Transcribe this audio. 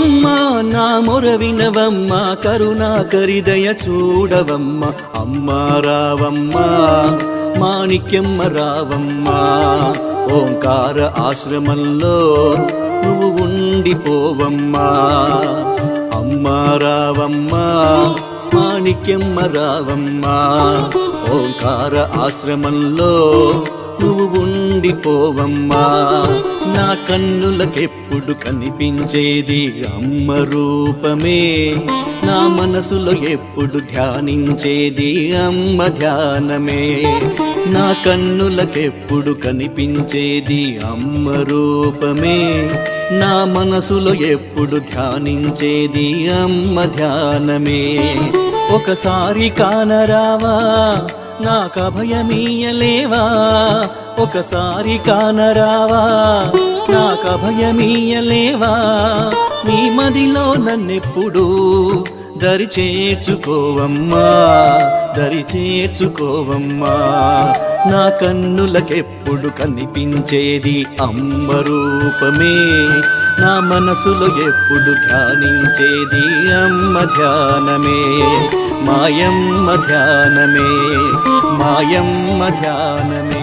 అమ్మా నా మొర వినవమ్మ కరుణాకరిదయ చూడవమ్మ. అమ్మా రావమ్మా మాణిక్యమ్మ రావమ్మా. ఓంకార ఆశ్రమంలో నువ్వు ఉండిపోవమ్మా. అమ్మా రావమ్మా మాణిక్యమ్మ రావమ్మా. ఓంకార ఆశ్రమంలో నువ్వు ఉండిపోవమ్మా. నా కన్నులకెప్పుడు కనిపించేది అమ్మ రూపమే? నా మనసులో ఎప్పుడు ధ్యానించేది అమ్మ ధ్యానమే? నా కన్నులకెప్పుడు కనిపించేది అమ్మ రూపమే? నా మనసులో ఎప్పుడు ధ్యానించేది అమ్మ ధ్యానమే? ఒకసారి కానరావా? నాకు అభయమీయలేవా ఒకసారి కానరావా? నాకు అభయమీయలేవా నీ మదిలో నన్నెప్పుడు దరి చేర్చుకోవమ్మా దరి చేర్చుకోవమ్మా. నా కన్నులకెప్పుడు కనిపించేది అమ్మ రూపమే నా మనసులో ఎప్పుడు ధ్యానించేది అమ్మ ధ్యానమే? మాయమ్మ ధ్యానమే మాయమ్మ ధ్యానమే.